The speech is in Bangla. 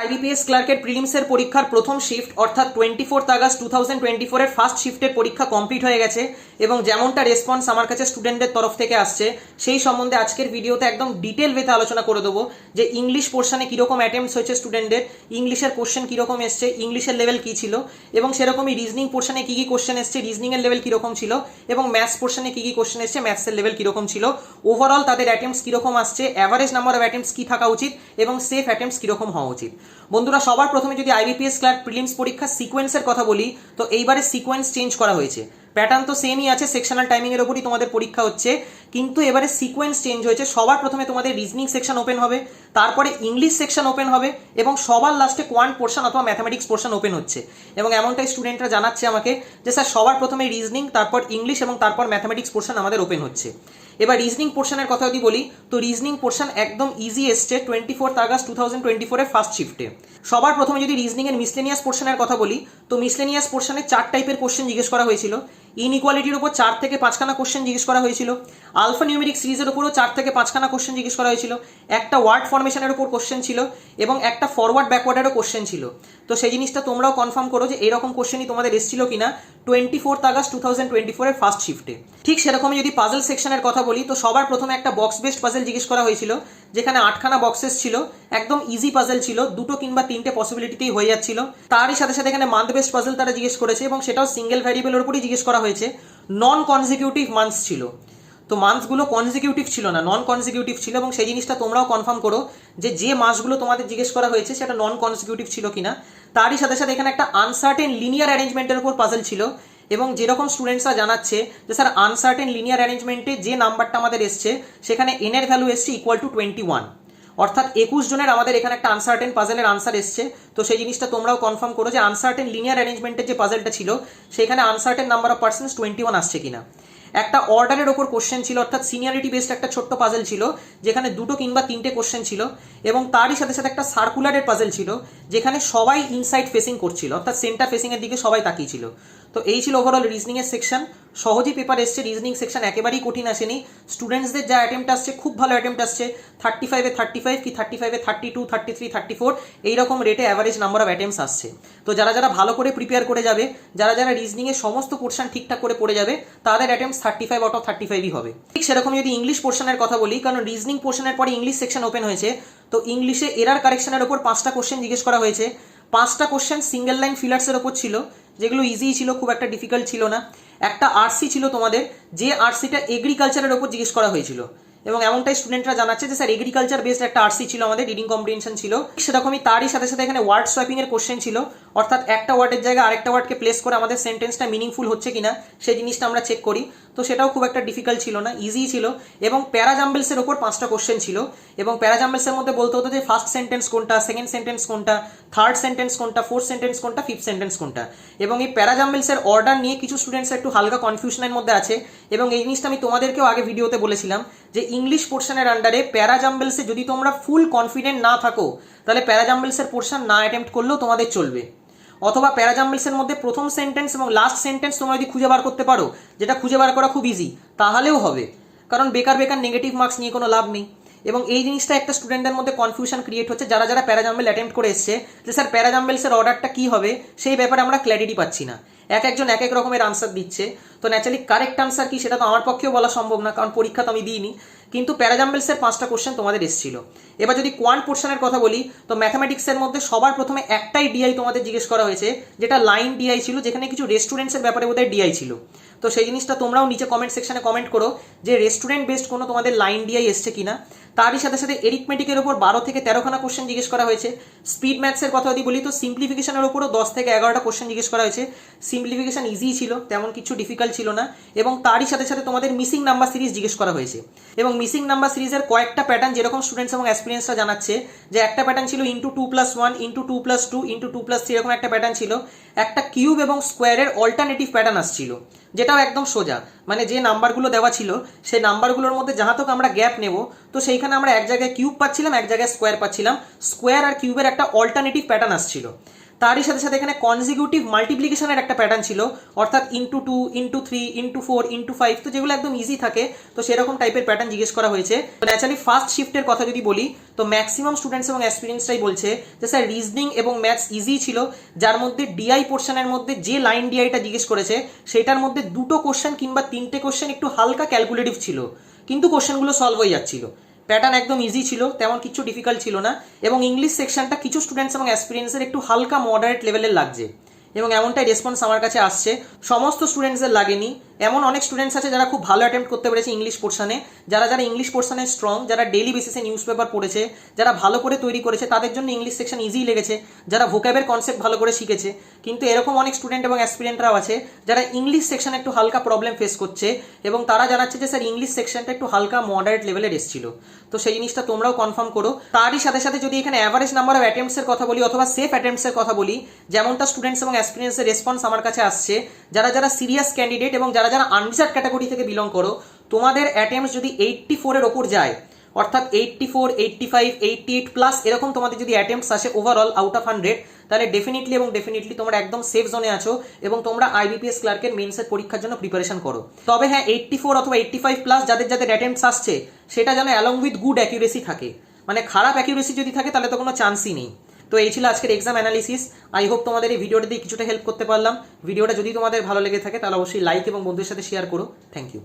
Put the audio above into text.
আইবিপিএস ক্লার্কের প্রিলিমসের পরীক্ষার প্রথম শিফট, অর্থাৎ twenty fourth August two thousand twenty ফোরের ফার্স্ট শিফটের পরীক্ষা কমপ্লিট হয়ে গেছে এবং যেমনটা রেসপন্স আমার কাছে স্টুডেন্টদের তরফ থেকে আসছে, সেই সম্বন্ধে আজকের ভিডিওতে একদম ডিটেল ওয়েতে আলোচনা করে দেবো যে ইংলিশ পোর্শনে কীরকম অ্যাটেম্পস হয়েছে স্টুডেন্টদের ইংলিশের কোশ্চেন কীরকম এসছে ইংলিশের লেভেল কী ছিল এবং সেরকমই রিজনিং পোর্শনে কী কী কোশ্চেন এসছে রিজনিংয়ের লেভেল কীরকম ছিল এবং ম্যাথস পোর্শনে কী কী কোশ্চেন এসছে ম্যাথসের লেভেল কীরকম ছিল। ওভারঅল তাদের অ্যাটেম্পস কীরকম আসছে অ্যাভারেজ নাম্বার অফ অ্যাটেম্পস কী থাকা উচিত এবং সেফ অ্যাটেম্পস কীরকম হওয়া উচিত। বন্ধুরা, সবার প্রথমে যদি আইবিপিএস ক্লার্ক প্রিলিমস পরীক্ষার সিকোয়েন্সের কথা বলি, তো এইবারে সিকোয়েন্স চেঞ্জ করা হয়েছে। প্যাটার্ন তো সেমই আছে সেকশনাল টাইমিংয়ের ওপরই তোমাদের পরীক্ষা হচ্ছে, কিন্তু এবারে সিকোয়েন্স চেঞ্জ হয়েছে। সবার প্রথমে তোমাদের রিজনিং সেকশন ওপেন হবে, তারপরে ইংলিশ সেকশন ওপেন হবে, এবং সবার লাস্টে কোয়ান্ট পোর্শন অথবা ম্যাথামেটিক্স পোর্শন ওপেন হচ্ছে। এবং এমনটাই স্টুডেন্টরা জানাচ্ছে আমাকে যে, স্যার, সবার প্রথমে রিজনিং তারপর ইংলিশ এবং তারপর ম্যাথামেটিক্স পোর্শন আমাদের ওপেন হচ্ছে। এবার রিজনিং পোর্শনের কথা যদি বলি, তো রিজনিং পোর্শন একদম ইজি এসছে twenty fourth August two thousand twenty ফোরের ফার্স্ট শিফটে সবার প্রথমে যদি রিজনিং এর মিসলেনিয়াস পোর্শনের কথা বলি, তো মিসলেনিয়াস পোর্শনে চার টাইপের কোশ্চেন জিজ্ঞেস করা হয়েছিল। ইনইকুয়ালিটির উপর চার থেকে পাঁচখানা কোশ্চেন জিজ্ঞেস করা হয়েছিল। আলফা নিউমেরিক সিরিজের উপরও চার থেকে পাঁচখানা কোশ্চেন জিজ্ঞেস করা হয়েছিল। একটা ওয়ার্ড ফরমেশনের উপর কোশ্চেন ছিল এবং একটা ফরওয়ার্ড ব্যাকওয়ার্ডেরও কোশ্চেন ছিল। তো সেই জিনিসটা তোমরাও কনফার্ম করো যে এরকম কোশ্চেনই তোমাদের এসেছিল কিনা। Twenty fourth August two thousand twenty ফোরের ফার্স্ট শিফটে ঠিক সেরকমই যদি পাজল সেকশনের কথা বলি, তো সবার প্রথমে একটা বক্স বেসড পাজল জিজ্ঞেস করা হয়েছিল, যেখানে আটখানা বক্সেস ছিল, একদম ইজি পাজল ছিল, দুটো কিংবা তিনটে পসিবিলিটিতেই হয়ে যাচ্ছিল। তারই সাথে সাথে এখানে মান্থ বেসড পাজল তারা জিজ্ঞেস করেছে এবং সেটাও সিঙ্গেল ভ্যারিয়েবলের উপরই জিজ্ঞেস করা হয়েছে। নন কনজিকিউটিভ মান্থস ছিল। তো মান্থসগুলো কনজিকিউটিভ ছিল না নন কনজিকিউটিভ ছিল এবং সেই জিনিসটা তোমরাও কনফার্ম করো যে যে মাসগুলো তোমাদের জিজ্ঞেস করা হয়েছে, সেটা নন কনজিকিউটিভ ছিল কিনা। তারই সাথে সাথে এখানে একটা আনসার্টেন লিনিয়ার অ্যারেঞ্জমেন্টের উপর পাজল ছিল এবং যেরকম স্টুডেন্টসরা জানাচ্ছে যে, স্যার আনসার্টেন লিনিয়ার অ্যারেঞ্জমেন্টে যে নাম্বারটা আমাদের এসছে, সেখানে এন এর ভ্যালু এসছে ইকুয়াল টু টোয়েন্টি ওয়ান অর্থাৎ একুশ জনের আমাদের এখানে একটা আনসার্টেন পাজেলের আনসার এসছে। তো সেই জিনিসটা তোমরাও কনফার্ম করো যে আনসার্টেন লিনিয়ার অ্যারেঞ্জমেন্টের যে পাজেলটা ছিল, সেখানে uncertain number of persons twenty one আসছে কিনা। একটা অর্ডারের ওপর কোশ্চেন ছিল, অর্থাৎ সিনিয়রিটি বেসড একটা ছোট্ট পাজেল ছিল, যেখানে দুটো কিংবা তিনটে কোশ্চেন ছিল, এবং তারই সাথে সাথে একটা সার্কুলারের পাজেল ছিল, যেখানে সবাই ইনসাইড ফেসিং করছিল, অর্থাৎ সেন্টার ফেসিংয়ের দিকে সবাই তাকিয়েছিল তো এই ছিল ওভারঅল রিজনিংয়ের সেকশন সহজেই পেপার এসছে রিজনিং সেকশন একেবারেই কঠিন আসেনি। স্টুডেন্টসদের যা অ্যাটেম্প আসছে, খুব ভালো অ্যাটেম্প আসছে। থার্টি ফাইভে থার্টি ফাইভ কি থার্টি ফাইভে thirty two thirty three thirty four এইরকম রেটে অ্যাভারেজ নাম্বার অফ অ্যাটেম্পস আসছে। তো যারা যারা ভালো করে প্রিপেয়ার করে যাবে, যারা যারা রিজনিংয়ের সমস্ত পোর্শন ঠিকঠাক করে পড়ে যাবে, তাদের attempts thirty five out of thirty ফাইভই হবে। ঠিক সেরকম যদি ইংলিশ পোর্শনের কথা বলি, কারণ রিজনিং পোর্শনের পরে ইংলিশ সেকশন ওপেন হয়েছে, তো ইংলিশে এরার কারেকশনের ওপর পাঁচটা কোশ্চেন জিজ্ঞেস করা হয়েছে। পাঁচটা কোশ্চেন সিঙ্গেল লাইন ফিলার্সের ওপর ছিল, যেগুলো ইজি ছিল, খুব একটা ডিফিকাল্ট ছিল না। একটা আরসি ছিল তোমাদের, যে আরসিটা এগ্রিকালচারের ওপর জিজ্ঞেস করা হয়েছিল। এবং এমনটাই স্টুডেন্টরা জানাচ্ছে যে, স্যার এগ্রিকালচার বেসড একটা আরসি ছিল আমাদের রিডিং কম্পিটিশন ছিল। সেরকমই তারই সাথে সাথে এখানে ওয়ার্ড সোয়াপিং এর কোশ্চেন ছিল। অর্থাৎ একটা ওয়ার্ডের জায়গায় আরেকটা ওয়ার্ডকে প্লেস করে আমাদের সেন্টেন্সটা মিনিংফুল হচ্ছে কিনা, সেই জিনিসটা আমরা চেক করি। তো সেটাও খুব একটা ডিফিকাল্ট ছিল না ইজি ছিল। এবং প্যারাজাম্বেলসের ওপর পাঁচটা কোশ্চেন ছিল। এবং প্যারাজাম্বেলসের মধ্যে বলতে হতো যে ফার্স্ট সেন্টেন্স কোনটা সেকেন্ড সেন্টেন্স কোনটা থার্ড সেন্টেন্স কোনটা ফোর্থ সেন্টেন্স কোনটা ফিফথ সেন্টেন্স কোনটা। এবং এই প্যারাজাম্বেলসের অর্ডার নিয়ে কিছু স্টুডেন্টস একটু হালকা কনফিউশনের মধ্যে আছে। এবং এই জিনিসটা আমি তোমাদেরকেও আগে ভিডিওতে বলেছিলাম যে ইংলিশ পোর্শনের আন্ডারে প্যারাজাম্বেলসে যদি তোমরা ফুল কনফিডেন্ট না থাকো, তাহলে প্যারাজাম্বেলসের পোর্শন না অ্যাটেম্প্ট করলেও তোমাদের চলবে। অথবা প্যারাজাম্বেলসের মধ্যে প্রথম সেন্টেন্স এবং লাস্ট সেন্টেন্স তোমরা যদি খুঁজে বার করতে পারো, যেটা খুঁজে বার করা খুব ইজি তাহলেও হবে। কারণ বেকার বেকার নেগেটিভ মার্কস নিয়ে কোনো লাভ নেই। এবং এই জিনিসটা একটা স্টুডেন্টদের মধ্যে কনফিউশন ক্রিয়েট হচ্ছে, যারা যারা প্যারাজাম্বেল অ্যাটেম্প্ট করে এসছে, যে স্যার প্যারাজাম্বেলসের অর্ডারটা কী হবে, সেই ব্যাপারে আমরা ক্ল্যারিটি পাচ্ছি না। এক একজন এক এক রকমের আনসার দিচ্ছে। তো ন্যাচারালি কারেক্ট আনসার কি সেটা তো আমার পক্ষেও বলা সম্ভব না, কারণ পরীক্ষা তো আমি দিইনি। কিন্তু প্যারাজাম্বেলসের পাঁচটা কোশ্চেন তোমাদের এসেছিল। এবার যদি কোয়ান্ট পোর্শনের কথা বলি, তো ম্যাথামেটিক্সের মধ্যে সবার প্রথমে একটাই ডিআই তোমাদের জিজ্ঞেস করা হয়েছে, যেটা লাইন ডিআই ছিল, যেখানে কিছু রেস্টুরেন্টসের ব্যাপারে বোধহয় ডিআই ছিল। তো সেই জিনিসটা তোমরাও নিচে কমেন্ট সেকশনে কমেন্ট করো যে রেস্টুরেন্ট বেসড কোনো তোমাদের লাইন ডিআই এসছে কিনা। তারই সাথে সাথে এরিথমেটিকের ওপর বারো থেকে তেরোখানা কোশ্চেন জিজ্ঞেস করা হয়েছে। স্পিড ম্যাথসের কথা যদি বলি, তো সিম্পলিফিকেশনের ওপরও দশ থেকে এগারোটা কোশ্চেন জিজ্ঞেস করা হয়েছে। সিম্পলিফিকেশন ইজি ছিল, তেমন কিছু ডিফিকাল্ট ছিল না। এবং তারই সাথে সাথে তোমাদের মিসিং নাম্বার সিরিজ জিজ্ঞেস করা হয়েছে। এবং মিসিং নাম্বার সিরিজের কয়েকটা প্যাটার্ন যেরকম স্টুডেন্টস এবং এক্সপিরিয়েন্সরা জানাচ্ছে, যে একটা প্যাটার্ন ছিল into two plus one into two plus two into two plus three এরকম একটা প্যাটার্ন ছিল। একটা কিউব এবং স্কোয়ারের অল্টারনেটিভ প্যাটার্ন আসছিল, যেটাও একদম সোজা। মানে যে নাম্বারগুলো দেওয়া ছিল, সেই নাম্বারগুলোর মধ্যে যাহা তোকে আমরা গ্যাপ নেব, তো সেইখানে আমরা এক জায়গায় কিউব পাচ্ছিলাম, এক জায়গায় স্কোয়ার পাচ্ছিলাম। স্কোয়ার আর কিউবের একটা অল্টারনেটিভ প্যাটার্ন আসছিল। তারই সাথে সাথে এখানে কনজিকিউটিভ মাল্টিপ্লিকেশনের একটা প্যাটার্ন ছিল, অর্থাৎ into two into three into four into five তো যেগুলো একদম ইজি থাকে, তো সেরকম টাইপের প্যাটার্ন জিজ্ঞেস করা হয়েছে। তো ন্যাচারালি ফার্স্ট শিফটের কথা যদি বলি, তো ম্যাক্সিমাম স্টুডেন্টস এবং অ্যাসপিরিয়েন্সরাই বলছে যে, স্যার রিজনিং এবং ম্যাথস ইজি ছিল, যার মধ্যে ডিআই পোর্শনের মধ্যে যে লাইন ডিআইটা জিজ্ঞেস করেছে, সেটার মধ্যে দুটো কোশ্চেন কিংবা তিনটে কোশ্চেন একটু হালকা ক্যালকুলেটিভ ছিল। কিন্তু কোশ্চেনগুলো সলভ হয়ে যাচ্ছিল। প্যাটার্ন একদম ইজি ছিল, তেমন কিছু ডিফিকাল্ট ছিল না এবং ইংলিশ সেকশনটা কিছু স্টুডেন্টস এবং অ্যাসপিরিয়েন্সের একটু হালকা মডারেট লেভেলের লাগছে এবং এমনটাই রেসপন্স আমার কাছে আসছে। সমস্ত স্টুডেন্টসের লাগেনি। এমন অনেক স্টুডেন্টস আছে যারা খুব ভালো অ্যাটেম্প করতে পেরেছে ইংলিশ পোর্শনে যারা যারা ইংলিশ পোর্শনে স্ট্রং যারা ডেলি বেসিসে নিউজ পেপার পড়েছে, যারা ভালো করে তৈরি করেছে, তাদের জন্য ইংলিশ সেকশন ইজি লেগেছে। যারা ভোকাবের কনসেপ্ট ভালো করে শিখেছে, কিন্তু এরকম অনেক স্টুডেন্ট এবং অ্যাসপিরিয়েন্টরাও আছে, যারা ইংলিশ সেকশনে একটু হালকা প্রবলেম ফেস করছে এবং তারা জানাচ্ছে যে, স্যার ইংলিশ সেকশনটা একটু হালকা মডারেট লেভেলের এসেছিল। তো সেই জিনিসটা তোমরাও কনফার্ম করো। তারই সাথে সাথে যদি এখানে অ্যাভারেজ নাম্বার অফ অ্যাটেম্পসের কথা বলি অথবা সেফ অ্যাটেম্পসের কথা বলি, যেমনটা স্টুডেন্টস এবং অ্যাসপিরিয়েন্সের রেসপন্স আমার কাছে আসছে, যারা যারা সিরিয়াস ক্যান্ডিডেট এবং যারা যারা আনরিসার্ড ক্যাটাগরি থেকে বিলং করো, তোমাদের অ্যাটেম্পস যদি এইট্টি ফোরের ওপর যায়, অর্থাৎ eighty four eighty five eighty eight plus এরকম তোমাদের যদি অ্যাটেম্পস আসে ওভারঅল আউট অফ হান্ড্রেড তাহলে ডেফিনেটলি এবং ডেফিনেটলি তোমরা একদম সেফ জোনে আছো এবং তোমরা আইবিপিএস ক্লার্কের মেন্সের পরীক্ষার জন্য প্রিপারেশন করো। তবে হ্যাঁ এইট্টি ফোর অথবা এইট্টি ফাইভ প্লাস যাদের যাদের অ্যাটেম্পস আসছে, সেটা যেন অ্যালং উইথ গুড অ্যাকিউরেসি থাকে। মানে খারাপ অ্যাকিউরেসি যদি থাকে, তাহলে তো কোনো চান্সই নেই। তো এই ছিল আজকের এক্সাম অ্যানালিসিস আই হোপ তোমাদের এই ভিডিওটা দিয়ে কিছুটা হেল্প করতে পারলাম। ভিডিওটা যদি তোমাদের ভালো লেগে থাকে, তাহলে অবশ্যই লাইক এবং বন্ধুদের সাথে শেয়ার করো। Thank you